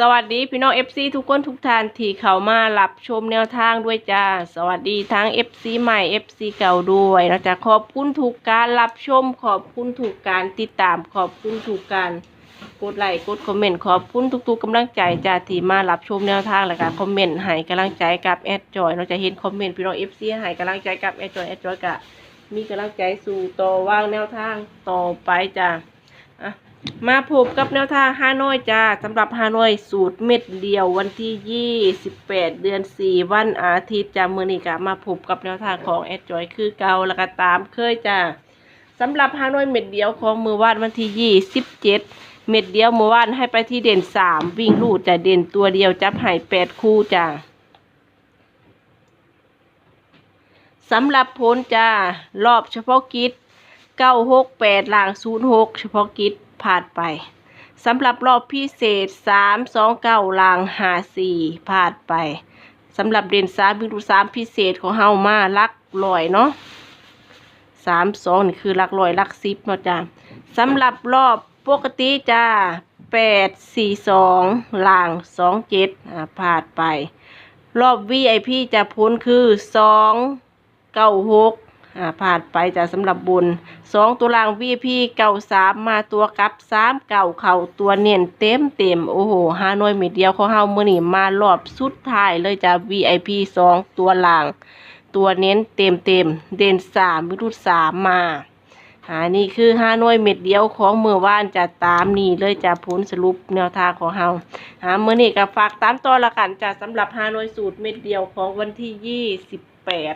สวัสดีพี่น้อง FC ทุกคนทุกท่านที่เข้ามารับชมแนวทางด้วยจ้า สวัสดีทั้ง FC ใหม่ FC เก่าด้วยนะจ๊ะขอบคุณทุกการรับชม ขอบคุณทุกการติดตามขอบคุณทุกการกดไลค์กดคอมเมนต์ขอบคุณทุกๆกำลังใจจ้าที่มารับชมแนวทางและก็คอมเมนต์ให้กำลังใจกับแอดจอยเราจะเห็นคอมเมนต์พี่น้อง FC ให้กำลังใจกับแอดจอยแอดจอยกะมีกำลังใจสู่ต่อวางแนวทางต่อไปจ้า มาพบกับแนวทางฮานอยจ้าสำหรับฮานอยสูตรเม็ดเดียววันที่ 28 เดือน 4 วันอาทิตย์จ้ามือนี้กะมาพบกับแนวทางของแอดจอยคือเก่าแล้วก็ตามเคยจ้าสำหรับฮานอยเม็ดเดียวของมือวาดวันที่ 27 เม็ดเดียวมือวาดให้ไปที่เด่น 3 วิ่งลูดจะเด่นตัวเดียวจับให้8คู่จ้าสำหรับผลจ้ารอบเฉพาะกิจ 968ล่าง06เฉพาะกิจผ่านไปสำหรับรอบพิเศษ329ล่าง54ผ่านไปสำหรับเด่น3บิงดู3พิเศษของเฮามาลักลอยเนาะ32นี่คือลักลอยลักซิปเนาะจ้าสำหรับรอบปกติจ้า842ล่าง27อ่าผ่านไป รอบ VIP จะพ้นคือ296อ่าหก ผ่านไปจะสำหรับบุญสองตัวรางวีพีเก่าสามมาตัวกับสามเก่าเข่าตัวเนียนเต็มเต็มโอ้โหฮานอยเม็ดเดียวของเฮามื่อนี่มารอบสุดท้ายเลยจะ VIP สองตัวราง ตัวเน้นเต็มเต็มเด่นสามวิรุธสามมาหานี่คือห้าหน่วยเม็ดเดียวของเมื่อวานจะตามนี่เลยจะผลสรุปแนวทางของเฮาหาเมื่อนี่ก็ฝากตามต่อละกันจะสำหรับห้าหน่วยสูตรเม็ดเดียวของวันที่ยี่สิบแปด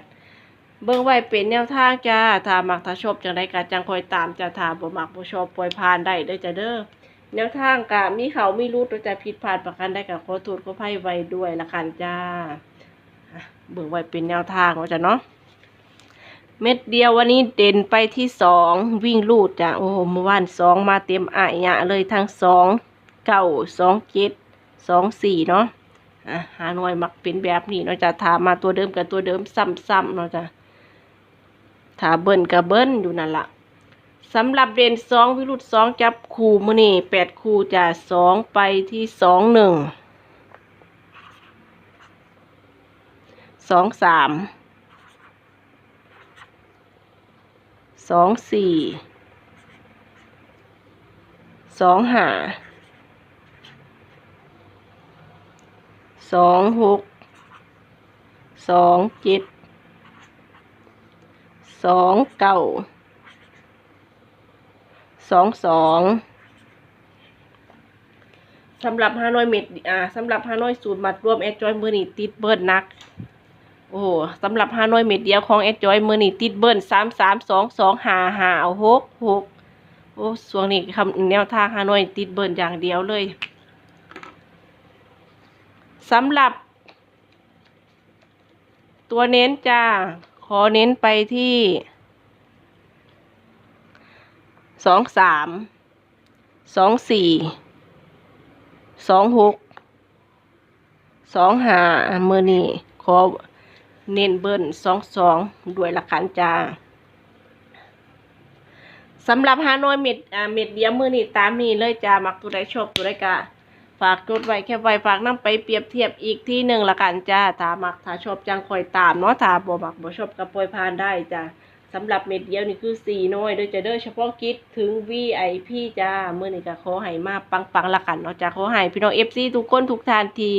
เบิ่งไว้เป็นแนวทางจ้าถ้ามักถ้าชอบจังไดก็จังคอยตามจะถ้าบ่มักบ่ชอบปล่อยผ่านได้เด้อจ้ะเด้อแนวทางก็มีเขามีรูดตัวจะผิดพลาดประกันได้ก็ขอโทษขออภัยไว้ด้วยละกันจ้าเบิ่งไว้เป็นแนวทางว่าจ้ะเนาะเม็ดเดียววันนี้เด่นไปที่สองวิ่งลูดจ้ะโอ้เมื่อวานสองมาเต็มอะยะเลยทั้งสองเก้าสองเจ็ดสองสี่เนาะอะหาหน่วยมักเป็นแบบนี้เนาะจ้ะถามมาตัวเดิมกับตัวเดิมซ้ำๆเนาะจ้ะ ถ้าเบิ้ลกับเบิ้ลอยู่นั่นละสำหรับเด่นสองวิรุธสองจับคู่มือนี่แปดคู่จะสองไปที่สองหนึ่งสองสามสองสี่สองห้าสองหกสองเจ็ด สองเก้าสองสองสำหรับฮานอยเม็ดอ่าสำหรับฮานอยสูตรมัดรวมแอดจอยมือนี่ติดเบิร์นนัก โอ้สำหรับฮานอยเม็ดเดียวของแอดจอยมือนี่ติดเบิร์นสามสามสองสองห้าห้าหกหกโอ้ส่วนนี้คำแนวทางฮานอยติดเบิร์นอย่างเดียวเลยสำหรับ ตัวเน้นจ้า อเน้นไปที่สองสามสองสี่สองหกสองห้ามือนี่ขอเน้นเบิ้ลสองสองด้วยหลักขันจ้าสำหรับฮานอยเม็ดอ่าเม็ดเดียวมือนี่ตามนี่เลยจ้ามักตัวใดชอบตัวใดกะ ฝากจดไว้แค่ไว้ฝากนํไปเปรียบเทียบอีกที่หนึ่งละกันจ้าถ้ามักถ้าชอบจังคอยตามเนาะถ้าบ่มักบ่ชอบก็ปล่อยผ่านได้จ้าสำหรับเม็ดเดียวนี่คือสี่น้อยโดยจะเด้อเฉพาะกิจถึง VIP จ้าเมื่อนี่ก็ขอให้มาปังๆละกันเนาะจ้าขอให้พี่น้อง FC ทุกคนทุกท่านที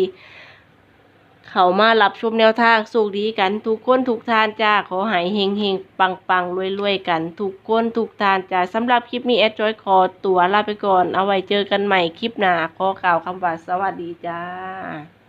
เขามารับชมแนวทางสุขดีกันทุกคนทุกท่านจ้าขอหายเฮงเฮงปังปังรวยรวยกัน ทุกคนทุกท่านจ้าสำหรับคลิปนี้แอดจอยขอตัวลาไปก่อน เอาไว้เจอกันใหม่คลิปหน้าขอกล่าวคำว่าสวัสดีจ้า